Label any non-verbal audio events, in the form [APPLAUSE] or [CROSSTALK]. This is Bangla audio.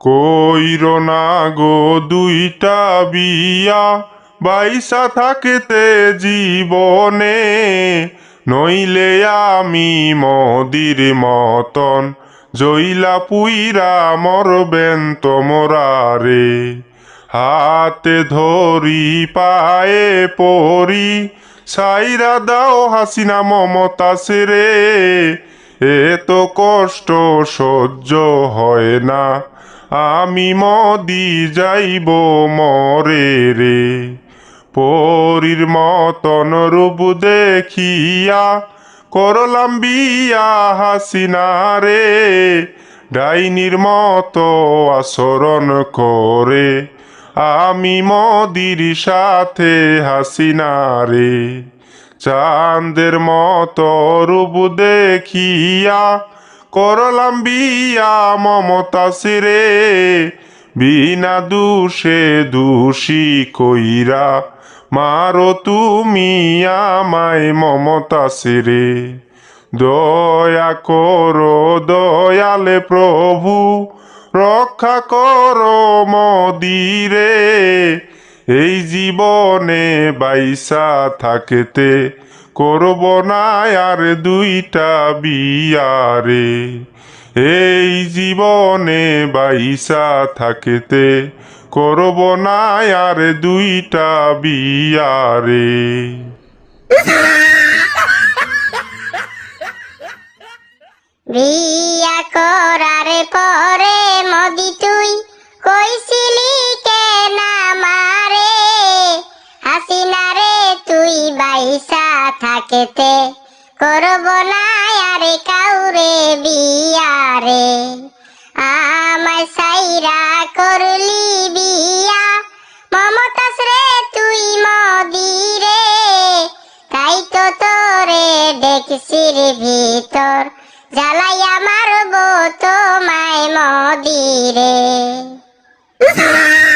কইর না গো দুইটা বিয়া, বাইসা থাকতে জীবনে, নইলে আমি মদির মতন, জইলা পুইরা মরবেন তোমরা রে হাতে ধরি, পায়ে পরি, সাইরা দাও হাসিনা মমতাস রে এত কষ্ট সহ্য হয় না আমি মদি যাইব মরে রে। পরীর মতন রূপ দেখিয়া করলাম বিয়া হাসিনা রে। ডাইনির মতো আচরণ করে আমি মদির সাথে হাসিনা রে। চাঁদের মতো রূপ দেখিয়া করলাম বিয়া মমতাস রে বিনা দুষে দোষী কইরা মারো তুমি আমায় মমতাস রে দয়া করো দয়ালে প্রভু, রক্ষা করো মদিরে। এই জীবনে বাইসা থাকতে করব না আর দুইটা বিয়ারে এই জীবনে বাইসা থাকতে করব না আর দুইটা বিয়ারে বিয়া করার পরে মদি তুই বাইসা থাকেতে। করব না আরে কাউরে বিয়ারে। আমায় সাইরা করলি বিয়া। মমতাস রে, তুই মদিরে তাই তো তোরে দেখছির ভিতর। জ্বালাই আমার তোমায় মদিরে [LAUGHS]